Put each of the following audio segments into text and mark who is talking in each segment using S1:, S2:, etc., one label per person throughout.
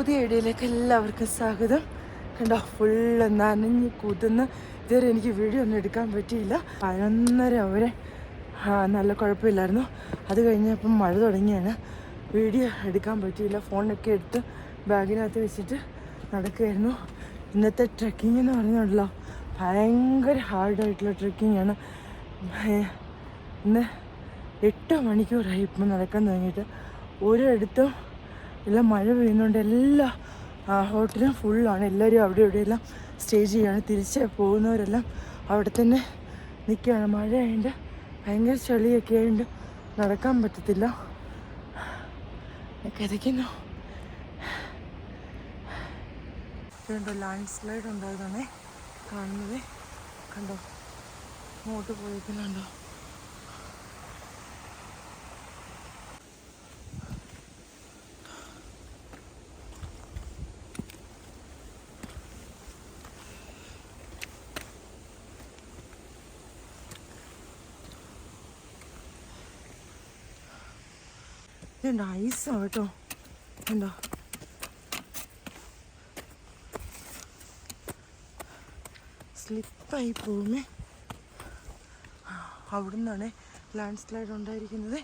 S1: പുതിയ വീഡിയോയിലേക്ക് എല്ലാവർക്കും സ്വാഗതം. കണ്ടോ ഫുള്ള് നനഞ്ഞ് കൂത്തുന്ന ഇതുവരെ എനിക്ക് വീഡിയോ ഒന്നും എടുക്കാൻ പറ്റിയില്ല. പതിനൊന്നര വരെ നല്ല കുഴപ്പമില്ലായിരുന്നു. അത് കഴിഞ്ഞപ്പം മഴ തുടങ്ങിയാണ്. വീഡിയോ എടുക്കാൻ പറ്റിയില്ല. ഫോണൊക്കെ എടുത്ത് ബാഗിനകത്ത് വെച്ചിട്ട് നടക്കുകയായിരുന്നു. ഇന്നത്തെ ട്രക്കിംഗ് എന്ന് പറഞ്ഞുണ്ടല്ലോ ഭയങ്കര ഹാർഡായിട്ടുള്ള ട്രക്കിങ്ങാണ് ഇന്ന് എട്ട് മണിക്കൂറായി ഇപ്പം നടക്കാൻ തുടങ്ങിയിട്ട്. ഒരിടത്തും എല്ലാം മഴ പെയ്യുന്നുണ്ട് എല്ലാ ഹോട്ടലും ഫുള്ളാണ്. എല്ലാവരും അവിടെ ഇവിടെയെല്ലാം സ്റ്റേ ചെയ്യുകയാണ് തിരിച്ച് പോകുന്നവരെല്ലാം അവിടെ തന്നെ നിൽക്കുകയാണ് മഴ ആയതുകൊണ്ട് ഭയങ്കര ചളിയൊക്കെ ആയതുകൊണ്ട് നടക്കാൻ പറ്റത്തില്ല. കിതയ്ക്കുന്നു കണ്ടോ ലാൻഡ് സ്ലൈഡ് ഉണ്ടായതാണേ. കാണുന്നത്. കണ്ടോ? അങ്ങോട്ട് പോയിരിക്കുന്നുണ്ടോ ഇതുണ്ട് ഐസാണ് കേട്ടോ. ഉണ്ടോ സ്ലിപ്പായി പോകുമേ അവിടെ നിന്നാണ് ലാൻഡ് സ്ലൈഡ് ഉണ്ടായിരിക്കുന്നത്.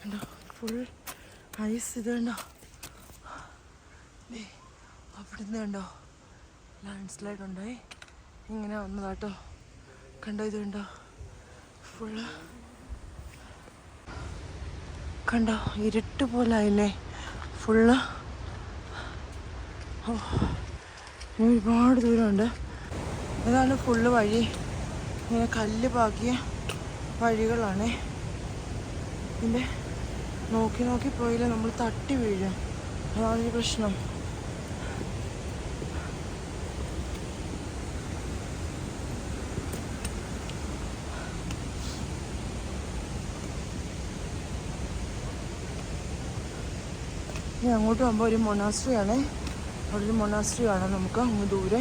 S1: കണ്ടോ ഫുൾ ഐസ് ഇത് കണ്ടോ അവിടെ നിന്ന് കണ്ടോ? ലാൻഡ് സ്ലൈഡ് ഉണ്ടായി ഇങ്ങനെ വന്നതാട്ടോ. കണ്ടോ ഇത് കണ്ടോ? ഫുള്ള് കണ്ടോ? ഇരുട്ട് പോലായില്ലേ ഫുള്ള് ഓ, ഇനി ഒരുപാട് ദൂരമുണ്ട്. ഇതാണ് ഫുള്ള് വഴി. ഇങ്ങനെ കല്ല് പാക്കിയ വഴികളാണ്. ഇതിന്റെ നോക്കി നോക്കി പോയില്ല നമ്മൾ തട്ടി വീഴും. അതാണ് ഒരു പ്രശ്നം. ഇനി അങ്ങോട്ട് പോകുമ്പോൾ ഒരു മൊണാസ്ട്രി ആണ് അവിടെ ഒരു മൊണാസ്ട്രി കാണാം നമുക്ക് അങ്ങ് ദൂരെ.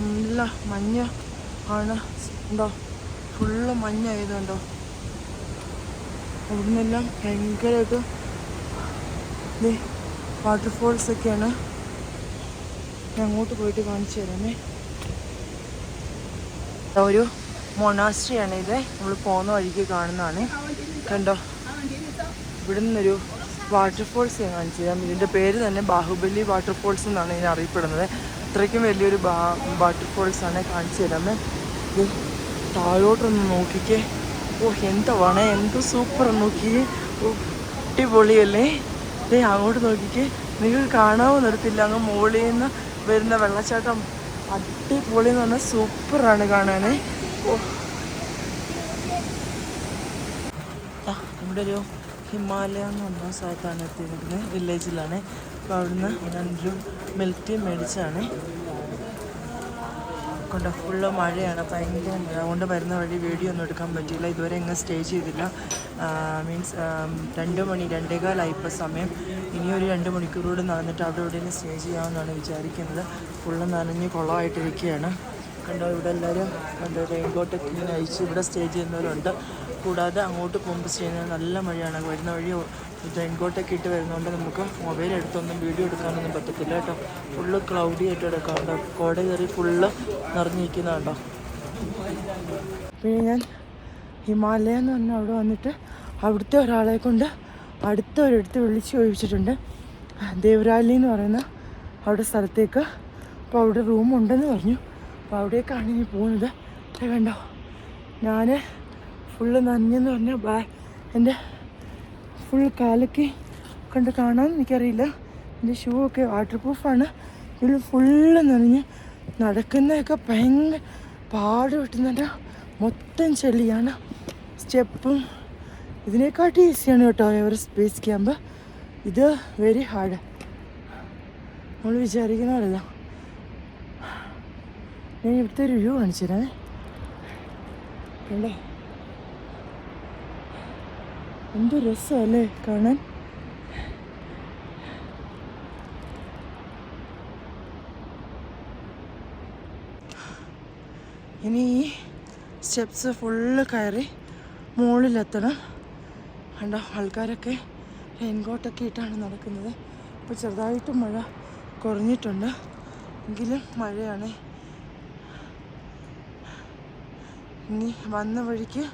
S1: നല്ല മഞ്ഞ ആണ്. ഉണ്ടോ? ഫുള്ള് മഞ്ഞ ആയതുണ്ടോ അവിടുന്നെല്ലാം ഭയങ്കരമായിട്ട് വാട്ടർഫോൾസ് ഒക്കെയാണ്. ഞാൻ അങ്ങോട്ട് പോയിട്ട് കാണിച്ചു തരാമേ. ഒരു മൊണാസ്ട്രിയാണ് ഇത്. നമ്മൾ പോകുന്ന വഴിക്ക് കാണുന്നതാണ്. കണ്ടോ? ഇവിടെ നിന്നൊരു വാട്ടർഫോൾസ് ഞാൻ കാണിച്ചു തരാം. ഇതിന്റെ പേര് തന്നെ ബാഹുബലി വാട്ടർഫോൾസ് എന്നാണ് ഇതിനെ അറിയപ്പെടുന്നത്. അത്രയ്ക്കും വലിയൊരു ബാ വാട്ടർഫോൾസ് ആണ് കാണിച്ചു തരാമേ ഇത് താഴോട്ടൊന്ന് നോക്കിക്കേ. ഓ എന്താ വേണേ? എന്തോ സൂപ്പർ നോക്കിയേ ഓ അടിപൊളിയല്ലേ? ദേ അങ്ങോട്ട് നോക്കിക്കേ. നിങ്ങൾക്ക് കാണാവോ നിർത്തില്ല അങ്ങ് മുകളിൽ നിന്ന് വരുന്ന വെള്ളച്ചാട്ടം അടിപൊളി എന്ന് പറഞ്ഞാൽ സൂപ്പറാണ് കാണാൻ ഇവിടെ ഒരു ഹിമാലയ എന്ന് പറഞ്ഞ സ്ഥലത്താണ് എത്തിയിരിക്കുന്നത്. വില്ലേജിലാണ് അപ്പോൾ അവിടുന്ന് ഞാനൊരു മിൽക്ക് ടീ മേടിച്ചാണ് കൊണ്ട്? ഫുള്ള് മഴയാണ്. ഭയങ്കര മഴ. അതുകൊണ്ട് വരുന്ന വഴി വീഡിയോ ഒന്നും എടുക്കാൻ പറ്റിയില്ല. ഇതുവരെ ഇങ്ങനെ സ്റ്റേ ചെയ്തില്ല. മീൻസ് രണ്ട് മണി രണ്ടേകാലായി ഇപ്പോൾ സമയം. ഇനിയൊരു രണ്ട് മണിക്കൂറോട് നടന്നിട്ട് അവിടെ എവിടെയെങ്കിലും സ്റ്റേ ചെയ്യാമെന്നാണ് വിചാരിക്കുന്നത്. ഫുള്ള് നനഞ്ഞ് കുളമായിട്ടിരിക്കുകയാണ് കണ്ടോ? ഇവിടെ എല്ലാവരും കണ്ടോ റെയിൻകോട്ടൊക്കെ ഇങ്ങനെ അയച്ച് ഇവിടെ സ്റ്റേ ചെയ്യുന്നവരുണ്ട്. കൂടാതെ അങ്ങോട്ട് പോകുമ്പോൾ ചെയ്യുന്നത് നല്ല മഴയാണ്. വരുന്ന വഴി റെയിൻകോട്ടൊക്കെ ഇട്ട് വരുന്നതുകൊണ്ട് നമുക്ക് മൊബൈൽ എടുത്തൊന്നും വീഡിയോ എടുക്കാനൊന്നും പറ്റത്തില്ല കേട്ടോ. ഫുള്ള് ക്ലൗഡി ആയിട്ട് എടുക്കാം കേട്ടോ കോട കയറി ഫുള്ള് നിറഞ്ഞിരിക്കുന്ന കേട്ടോ പിന്നെ ഞാൻ ഹിമാലയ എന്ന് പറഞ്ഞ അവിടെ വന്നിട്ട് അവിടുത്തെ ഒരാളെ കൊണ്ട് അടുത്ത വിളിച്ച് ചോദിച്ചിട്ടുണ്ട്. ദേവരാലി എന്ന് പറയുന്ന അവിടെ സ്ഥലത്തേക്ക്. അപ്പോൾ അവിടെ റൂമുണ്ടെന്ന് പറഞ്ഞു. അപ്പോൾ അവിടേക്കാണ് ഇനി പോകുന്നത്. കണ്ടോ? ഞാൻ ഫുള്ള് നനഞ്ഞെന്ന് പറഞ്ഞാൽ ബാ എന്റെ ഫുൾ കാലൊക്കെ കണ്ട് കാണാൻ എനിക്കറിയില്ല. എന്റെ ഷൂ ഒക്കെ വാട്ടർ പ്രൂഫാണ് ഇതിൽ ഫുള്ള് നിറഞ്ഞ് നടക്കുന്നതൊക്കെ ഭയങ്കര പാട് കിട്ടുന്നുണ്ട് മൊത്തം ചെളിയാണ്. സ്റ്റെപ്പും ഇതിനെക്കാട്ടി ഈസിയാണ് കേട്ടോ എവറസ്റ്റ് ബേസ് ക്യാമ്പ് ഇത് വെരി ഹാർഡ് നമ്മൾ വിചാരിക്കുന്ന പോലെയല്ല. ഞാൻ ഇവിടുത്തെ ഒരു വ്യൂ കാണിച്ചു തരാം കണ്ടോ? എന്ത് രസമല്ലേ കാണാൻ? ഇനി ഈ സ്റ്റെപ്സ് ഫുള്ള് കയറി മുകളിലെത്തണം കണ്ടോ ആൾക്കാരൊക്കെ റെയിൻകോട്ടൊക്കെ ഇട്ടാണ് നടക്കുന്നത്. ഇപ്പം ചെറുതായിട്ട് മഴ കുറഞ്ഞിട്ടുണ്ട്. എങ്കിലും മഴയാണ്. ഇനി വന്ന വഴിക്ക്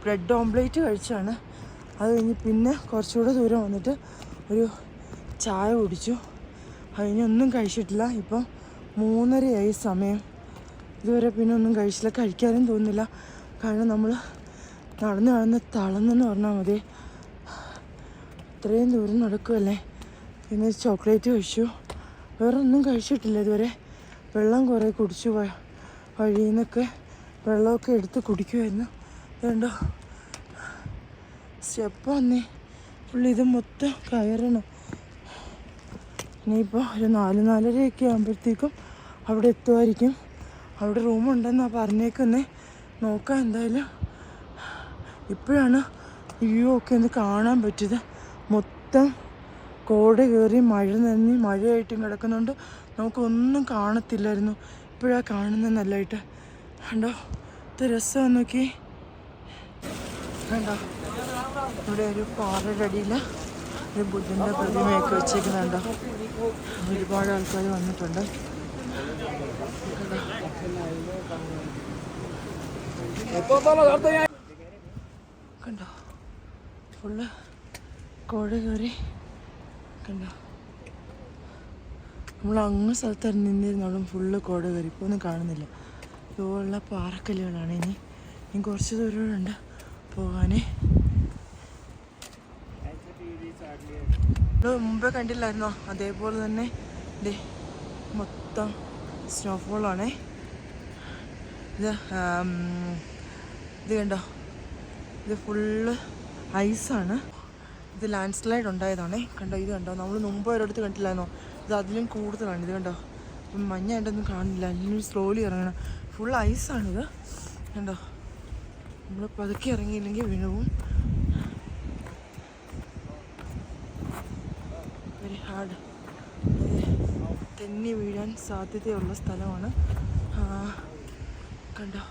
S1: ബ്രെഡ് ഓംപ്ലേറ്റ് കഴിച്ചാണ്. അത് കഴിഞ്ഞ് പിന്നെ കുറച്ചുകൂടെ ദൂരം വന്നിട്ട് ഒരു ചായ കുടിച്ചു. അതിനൊന്നും കഴിച്ചിട്ടില്ല. ഇപ്പം മൂന്നരയായി സമയം. ഇതുവരെ പിന്നെ ഒന്നും കഴിച്ചില്ല. കഴിക്കാനും തോന്നുന്നില്ല. കാരണം നമ്മൾ നടന്ന് നടന്ന് തളർന്നെന്ന് പറഞ്ഞാൽ മതി. ഇത്രയും ദൂരം നടക്കുമല്ലേ പിന്നെ ചോക്ലേറ്റ് കഴിച്ചു. വേറെ ഒന്നും കഴിച്ചിട്ടില്ല ഇതുവരെ. വെള്ളം കുറേ കുടിച്ചു വഴിയിൽ നിന്നൊക്കെ വെള്ളമൊക്കെ എടുത്ത് കുടിക്കുമായിരുന്നു വേണ്ടോ സ്റ്റെപ്പ് വന്നേ. പുള്ളി ഇത് മൊത്തം കയറണം. ഇനിയിപ്പോൾ ഒരു നാല് നാലരയൊക്കെ ആകുമ്പോഴത്തേക്കും അവിടെ എത്തുമായിരിക്കും. അവിടെ റൂമുണ്ടെന്നാണ് പറഞ്ഞേക്കുന്നേ. നോക്കാം എന്തായാലും. ഇപ്പോഴാണ് വ്യൂ ഒക്കെ ഒന്ന് കാണാൻ പറ്റിയത്. മൊത്തം കോട കയറി മഴ നനഞ്ഞ് മഴയായിട്ടും കിടക്കുന്നുണ്ട്. നമുക്കൊന്നും കാണത്തില്ലായിരുന്നു. ഇപ്പോഴാണ് കാണുന്നത് നല്ലതായിട്ട്. കണ്ടോ? ഇത് രസം നോക്കി. കണ്ടോ? ഇവിടെ ഒരു പാറയുടെ അടിയിൽ ഒരു ബുദ്ധന്റെ പ്രതിമയൊക്കെ വെച്ചേക്കുന്നുണ്ടോ ഒരുപാട് ആൾക്കാർ വന്നിട്ടുണ്ട്. കണ്ടോ? ഫുള്ള് കോഴ കയറി. കണ്ടോ? നമ്മൾ അങ്ങ് സ്ഥലത്ത് നിന്നിരുന്നോളും ഫുള്ള് കോട കയറി. ഇപ്പോൾ ഒന്നും കാണുന്നില്ല. ഇതുപോലുള്ള പാറക്കല്ലുകളാണ് ഇനി. ഇനി കുറച്ച് ദൂരമുണ്ട് പോകാനേ. മുമ്പേ കണ്ടില്ലായിരുന്നോ? അതേപോലെ തന്നെ ദേ മൊത്തം സ്നോഫോളാണേ ഇത് ഇത് കണ്ടോ? ഇത് ഫുള്ള് ഐസാണ് ഇത് ലാൻഡ് സ്ലൈഡ് ഉണ്ടായതാണേ. കണ്ടോ? ഇത് കണ്ടോ? നമ്മൾ മുമ്പ് ഒരിടത്ത് കണ്ടില്ലായിരുന്നോ? ഇത് അതിലും കൂടുതലാണ്. ഇത് കണ്ടോ? മഞ്ഞ മഞ്ഞായിട്ടൊന്നും കാണില്ല അല്ലെങ്കിൽ സ്ലോലി ഇറങ്ങണം. ഫുൾ ഐസാണിത് കണ്ടോ? നമ്മൾ പതുക്കി ഇറങ്ങിയില്ലെങ്കിൽ വീണവും വെരി ഹാർഡ് തെന്നി വീഴാൻ സാധ്യതയുള്ള സ്ഥലമാണ്. കണ്ടോ?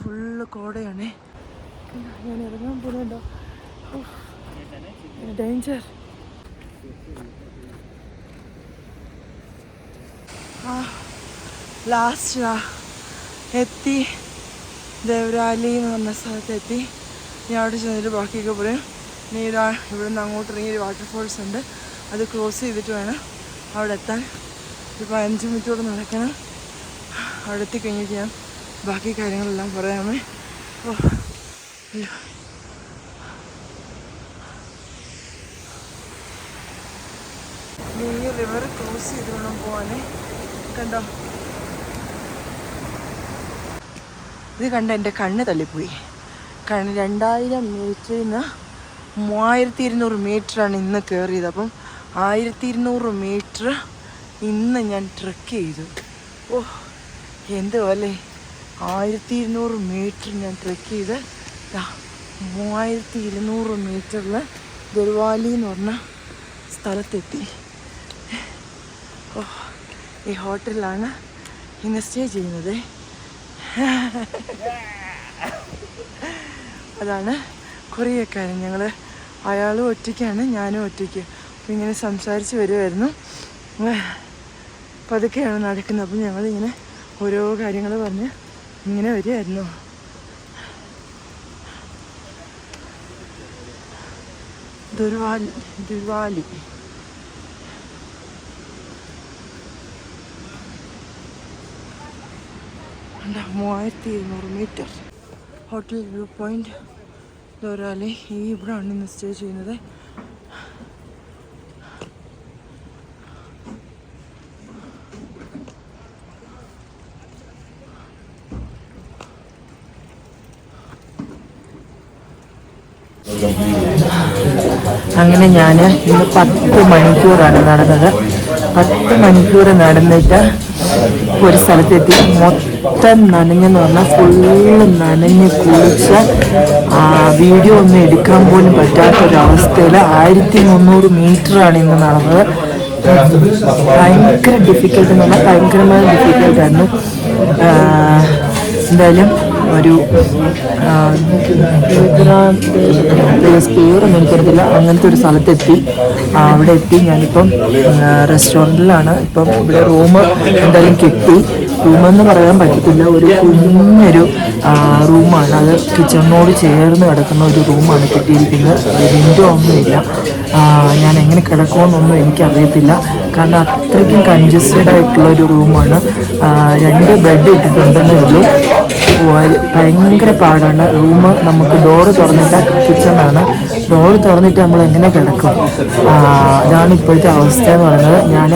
S1: ഫുള്ള് കോടയാണ്. ഞാൻ ഇറങ്ങാൻ പോകുന്നുണ്ടോ ഡേഞ്ചർ ആ ലാസ്റ്റ് എത്തി. ദേവരാലി എന്ന് പറഞ്ഞ സ്ഥലത്ത് എത്തി. ഇനി അവിടെ ചെന്നിട്ട് ബാക്കിയൊക്കെ പറയും. ഇനി ഇതാ ഇവിടുന്ന് അങ്ങോട്ട് ഇറങ്ങി ഒരു വാട്ടർഫോൾസ് ഉണ്ട്. അത് ക്രോസ് ചെയ്തിട്ട് വേണം അവിടെ എത്താൻ. ഇപ്പോൾ അഞ്ച് മിനിറ്റോടെ നടക്കണം. അവിടെ എത്തിക്കഴിഞ്ഞിട്ട് ഞാൻ ബാക്കി കാര്യങ്ങളെല്ലാം പറയാമേ. ഓ അയ്യോ. ഈ റിവർ ക്രോസ് ചെയ്ത് വേണം കണ്ടോ? ഇത് കണ്ട എന്റെ കണ്ണ് തള്ളിപ്പോയി. കാരണം രണ്ടായിരം മീറ്ററിൽ നിന്ന് മൂവായിരത്തി ഇരുന്നൂറ് മീറ്ററാണ് ഇന്ന് കയറിയത് അപ്പം ആയിരത്തി ഇരുന്നൂറ് മീറ്റർ ഇന്ന് ഞാൻ ട്രക്ക് ചെയ്തു. ഓ എന്തുപോലെ ആയിരത്തി ഇരുന്നൂറ് മീറ്റർ ഞാൻ ട്രക്ക് ചെയ്ത്. മൂവായിരത്തി ഇരുന്നൂറ് മീറ്ററിൽ ദുർവാലി എന്ന് പറഞ്ഞ സ്ഥലത്തെത്തി. ഓ ഈ ഹോട്ടലിലാണ് ഇന്ന് സ്റ്റേ ചെയ്യുന്നത്. അതാണ് കൊറിയക്കാരൻ. ഞങ്ങൾ അയാളും ഒറ്റയ്ക്കാണ് ഞാനും ഒറ്റയ്ക്ക്. അപ്പം ഇങ്ങനെ സംസാരിച്ച് വരുമായിരുന്നു പതുക്കെയാണ് നടക്കുന്നത്. അപ്പം ഞങ്ങളിങ്ങനെ ഓരോ കാര്യങ്ങൾ പറഞ്ഞ് ഇങ്ങനെ വരികയായിരുന്നു. ദുർവാലി ദുർവാലി. മൂവായിരത്തി ഇരുന്നൂറ് മീറ്റർ ഹോട്ടൽ വ്യൂ പോയിന്റ് ദോരാലി ഈ ഇവിടെയാണ് ഇന്ന് സ്റ്റേ ചെയ്യുന്നത്. അങ്ങനെ ഞാൻ ഇന്ന് പത്ത് മണിക്കൂറാണ് നടന്നത്. പത്ത് മണിക്കൂർ നടന്നിട്ട് ഒരു സ്ഥലത്തെത്തി. മൊത്തം നനഞ്ഞെന്ന് പറഞ്ഞാൽ ഫുള്ള് നനഞ്ഞ് കുളിച്ച് വീഡിയോ ഒന്നും എടുക്കാൻ പോലും പറ്റാത്തൊരവസ്ഥയിൽ ആയിരത്തി മുന്നൂറ് മീറ്ററാണ് ഇന്ന് നടന്നത്. ഭയങ്കര ഡിഫിക്കൽട്ട് എന്ന് പറഞ്ഞാൽ ഭയങ്കരമായ ഡിഫിക്കൽട്ടായിരുന്നു എന്തായാലും ഒരു പേരൊന്നും എനിക്കറിയത്തില്ല. അങ്ങനത്തെ ഒരു സ്ഥലത്തെത്തി. അവിടെ എത്തി. ഞാനിപ്പം റെസ്റ്റോറന്റിലാണ് ഇപ്പം ഇവിടെ റൂം എന്തായാലും കിട്ടി. റൂമെന്ന് പറയാൻ പറ്റത്തില്ല. ഒരു കുഞ്ഞൊരു റൂമാണ്. അത് കിച്ചണിനോട് ചേർന്ന് കിടക്കുന്ന ഒരു റൂമാണ് കിട്ടിയിരിക്കുന്നത്. വിൻഡോ ഒന്നുമില്ല. ഞാൻ എങ്ങനെ കിടക്കുമെന്നൊന്നും എനിക്കറിയത്തില്ല. കാരണം അത്രയ്ക്കും കൺജസ്റ്റഡ് ആയിട്ടുള്ള ഒരു റൂമാണ്. രണ്ട് ബെഡ് ഇട്ടിട്ടുണ്ടെന്നേ ഉള്ളൂ. ഭയങ്കര പാടാണ്. റൂം നമുക്ക് ഡോറ് തുറന്നിട്ട കിച്ചണാണ്. ഡോറ് തുറന്നിട്ട് നമ്മൾ എങ്ങനെ കിടക്കും അതാണ് ഇപ്പോഴത്തെ അവസ്ഥ എന്ന് പറയുന്നത്. ഞാൻ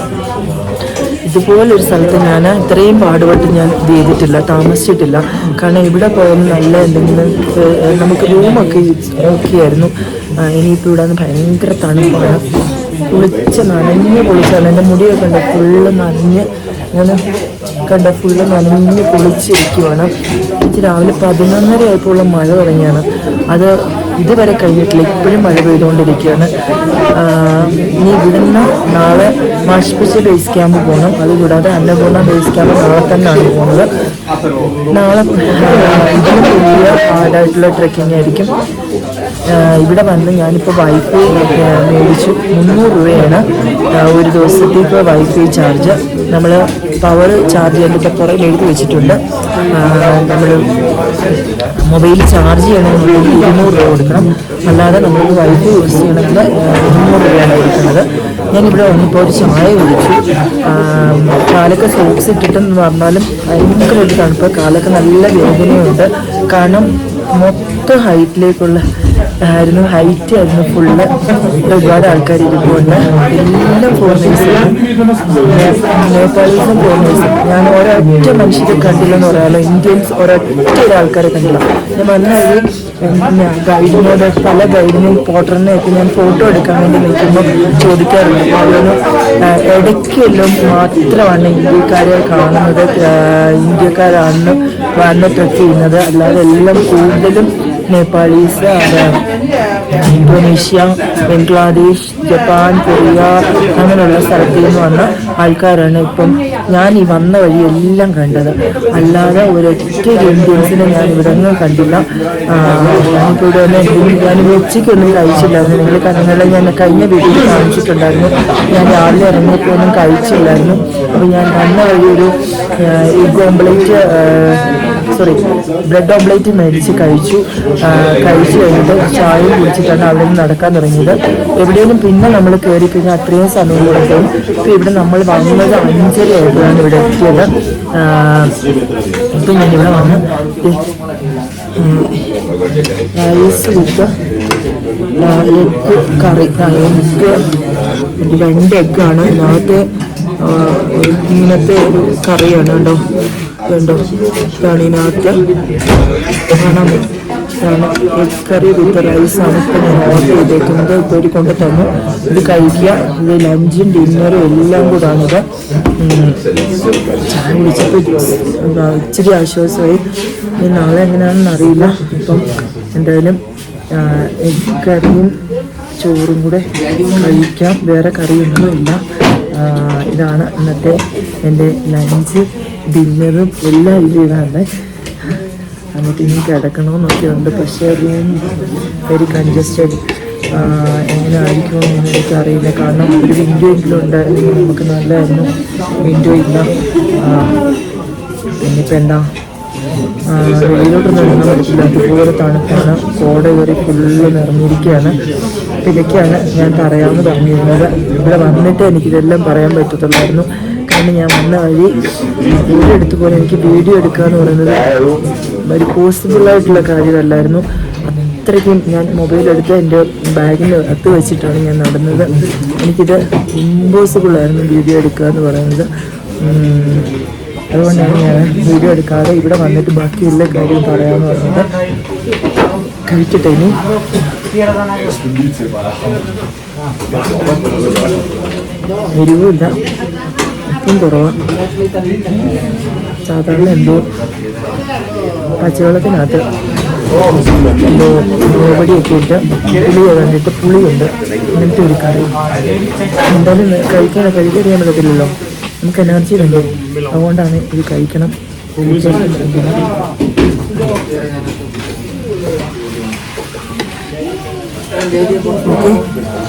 S1: ഇതുപോലൊരു സ്ഥലത്ത് ഞാൻ ഇത്രയും പാടുപെട്ട് ഞാൻ ഇത് ചെയ്തിട്ടില്ല താമസിച്ചിട്ടില്ല. കാരണം ഇവിടെ പോകുന്ന നല്ല എന്തെങ്കിലും നമുക്ക് റൂമൊക്കെ നോക്കിയായിരുന്നു ഇനിയിപ്പോൾ ഇവിടെ നിന്ന് ഭയങ്കര തണുപ്പാണ്. കുളിച്ച് നനഞ്ഞ് കുളിച്ചാണ്. എന്റെ മുടിയൊക്കെ ഉണ്ട് ഫുള്ള് നനഞ്ഞ് ഇങ്ങനെ കണ്ട ഫുള്ള് നനഞ്ഞ് കുളിച്ചിരിക്കുവാണ്. രാവിലെ പതിനൊന്നര ആയപ്പോൾ മഴ തുടങ്ങിയാണ്. അത് ഇതുവരെ കഴിഞ്ഞിട്ടില്ല. ഇപ്പോഴും മഴ പെയ്തുകൊണ്ടിരിക്കുകയാണ്. ഇനി ഇവിടുന്ന് നാളെ മാഷ്പിച്ച് ബേസ് ക്യാമ്പ് പോകണം അതുകൂടാതെ അന്നപൂർണ ബേസ് ക്യാമ്പ് നാളെ തന്നെയാണ് പോകുന്നത്. നാളെ ഇതിലും വലിയ ഹാർഡായിട്ടുള്ള ട്രെക്കിംഗ് ആയിരിക്കും. ഇവിടെ വന്ന് ഞാനിപ്പോൾ വൈഫൈ മേടിച്ചു. മുന്നൂറ് രൂപയാണ്. ഒരു ദിവസത്തേക്ക് വൈഫൈ ചാർജ് നമ്മൾ പവർ ചാർജ് ചെയ്യാനൊക്കെ കുറേ എഴുതി വെച്ചിട്ടുണ്ട്. നമ്മൾ മൊബൈൽ ചാർജ് ചെയ്യണമെന്നുണ്ടെങ്കിൽ ഇരുന്നൂറ് രൂപ കൊടുക്കണം. അല്ലാതെ നമ്മൾ വൈഫൈ യൂസ് ചെയ്യണമെങ്കിൽ ഇരുന്നൂറ് രൂപയാണ് കൊടുക്കുന്നത്. ഞാനിവിടെ വന്നിപ്പോൾ ഒരു ചായ കുടിച്ചു. കാലൊക്കെ സോക്സ് ഇട്ടിട്ടെന്ന് പറഞ്ഞാലും ഭയങ്കര ഒരു തണുപ്പ്. കാലൊക്കെ നല്ല വേദനയുണ്ട്. കാരണം മൊത്തം ഹൈറ്റിലേക്കുള്ള ആയിരുന്നു ഹൈറ്റ് ആയിരുന്നു ഫുള്ള് ഒരുപാട് ആൾക്കാർ ഇരിപ്പുണ്ട് എല്ലാം ഫോറിനേഴ്സും നേപ്പാളീസും ഫോറിനേഴ്സും ഞാൻ ഒരൊറ്റ മനുഷ്യരെ കണ്ടില്ലെന്ന് പറയാമല്ലോ ഇന്ത്യൻസ് ഒരൊറ്റ ഒരാൾക്കാരെ കണ്ടില്ല. ഞാൻ വന്നത് ഗൈഡിനോട് പല ഗൈഡിനെയും പോട്ടറിനെയൊക്കെ ഞാൻ ഫോട്ടോ എടുക്കാൻ വേണ്ടി നിൽക്കുമ്പോൾ ചോദിക്കാറുണ്ട്. അവരൊന്നും ഇടയ്ക്കെല്ലാം മാത്രമാണ് ഇന്ത്യക്കാരെ കാണുന്നത് ഇന്ത്യക്കാരാണ് വന്ന് ട്രക്ക് ചെയ്യുന്നത്. അല്ലാതെ എല്ലാം കൂടുതലും Nepalese Indonesia Bangladesh Japan Korea അങ്ങനെയുള്ള സ്ഥലത്ത് നിന്ന് വന്ന ആൾക്കാരാണ് ഇപ്പം ഞാൻ ഈ വന്ന വഴി എല്ലാം കണ്ടത്. അല്ലാതെ ഒരൊറ്റ ഒരു ഇന്ത്യൻസിനെ ഞാൻ ഇവിടെ ഒന്നും കണ്ടില്ല. ആ, ഞാനിപ്പോൾ ഇവിടെ വന്ന് ഞാൻ ഉച്ചയ്ക്കൊന്നും കഴിച്ചില്ലായിരുന്നു. നിങ്ങൾ കണ്ണുകളെ ഞാൻ കഴിഞ്ഞ വീട്ടിൽ കാണിച്ചിട്ടുണ്ടായിരുന്നു. ഞാൻ രാവിലെ ഇറങ്ങിയപ്പോൾ ഒന്നും കഴിച്ചില്ലായിരുന്നു. അപ്പോൾ ഞാൻ വന്ന വഴി ഒരു ഈ ഓംപ്ലേറ്റ് സോറി ബ്രെഡ് ഓംലേറ്റ് മേടിച്ച് കഴിച്ചു. കഴിച്ചു കഴിഞ്ഞിട്ട് ചായയും കുടിച്ചിട്ടാണ് അവിടെ നിന്ന് നടക്കാൻ തുടങ്ങിയത്. എവിടെയെങ്കിലും പിന്നെ നമ്മൾ കയറി കഴിഞ്ഞാൽ അത്രയും സമയം കൂടെ പോകും ഇപ്പം ഇവിടെ നമ്മൾ വന്നത് അഞ്ചര ആയപ്പോഴാണ് ഇവിടെ എത്തിയത്. ഇപ്പം ഞാൻ ഇവിടെ വന്ന് rice with egg curry. Egg രണ്ട് എഗ്ഗാണ്. ഇതിനകത്ത് ഇങ്ങനത്തെ ഒരു കറിയാണ് കേട്ടോ കണ്ടോ? ഇതാണ് ഇതിനകത്ത് കാണാൻ കറി വിത്ത് റൈസാണ് ഇപ്പം ഞാൻ ഓർഡർ ചെയ്തേക്കുന്നത്. ഇതൊരു കൊണ്ട് തന്നു. ഇത് കഴിക്കുക. ഇത് ലഞ്ചും ഡിന്നറും എല്ലാം കൂടാണിത് ആണിത് ചായ കുടിച്ചപ്പോൾ ഇച്ചിരി ആശ്വാസമായി. ഇനി നാളെ എങ്ങനെയാണെന്ന് അറിയില്ല. ഇപ്പം എന്തായാലും എഗ് കറിയും ചോറും കൂടെ കഴിക്കാം. വേറെ കറിയൊന്നുമില്ല. ആ, ഇതാണ് ഇന്നത്തെ എന്റെ ലഞ്ച് ഡിന്നറും എല്ലാം ഇതിലാണ് എന്നിട്ട് ഇനി കിടക്കണമെന്നൊക്കെ ഉണ്ട്. പക്ഷേ റൂം വെരി കൺജസ്റ്റഡ് എങ്ങനെ ആയിരിക്കുമെന്ന് എനിക്കറിയില്ല. കാരണം ഒരു വിൻഡോ എങ്കിലും ഉണ്ടായിരുന്നു. നമുക്ക് നല്ലതായിരുന്നു. വിൻഡോ ഇല്ല. പിന്നിപ്പോൾ എന്താ? വെയിലോട്ടൊന്നും ഇറങ്ങാൻ പറ്റില്ല. അതുപോലെ തണുപ്പാണ്. കോട കയറി ഫുള്ള് നിറഞ്ഞിരിക്കുകയാണ്. ഇതൊക്കെയാണ് ഞാൻ പറയാമെന്ന് പറഞ്ഞിരുന്നത് ഇവിടെ വന്നിട്ട് എനിക്കിതെല്ലാം പറയാൻ പറ്റത്തുള്ളായിരുന്നു. കാരണം ഞാൻ വന്ന വഴി വീഡിയോ എടുത്തു പോലെ എനിക്ക് വീഡിയോ എടുക്കുക എന്ന് പറയുന്നത് ഒരു പോസിബിൾ ആയിട്ടുള്ള കാര്യമല്ലായിരുന്നു. അത്രയ്ക്കും ഞാൻ മൊബൈൽ എടുത്ത് എന്റെ ബാഗിന് അത്ത് വെച്ചിട്ടാണ് ഞാൻ നടന്നത്. എനിക്കിത് ഇമ്പോസിബിൾ ആയിരുന്നു വീഡിയോ എടുക്കുക എന്ന് പറയുന്നത്. അതുകൊണ്ടാണ് ഞാൻ വീഡിയോ എടുക്കാതെ ഇവിടെ വന്നിട്ട് ബാക്കി കാര്യവും പറയാമെന്ന് പറഞ്ഞത്. കഴിക്കട്ടെ ഇനി. എരിവുമില്ല ഉപ്പും കുറവാണ് സാധാരണ എന്തോ പച്ചവെള്ളത്തിനകത്ത്. എന്തോ മുളകുപൊടിയൊക്കെ ഇട്ട് പുളിയോ കണ്ടിട്ട് പുളിയുണ്ട്. ഇങ്ങനത്തെ ഒരു കറി. എന്തായാലും കഴിക്കാൻ കഴിക്കറിയാൻ പറ്റത്തില്ലല്ലോ നമുക്ക് എനർജി വേണ്ടേ? അതുകൊണ്ടാണ് ഇത് കഴിക്കണം. Okay?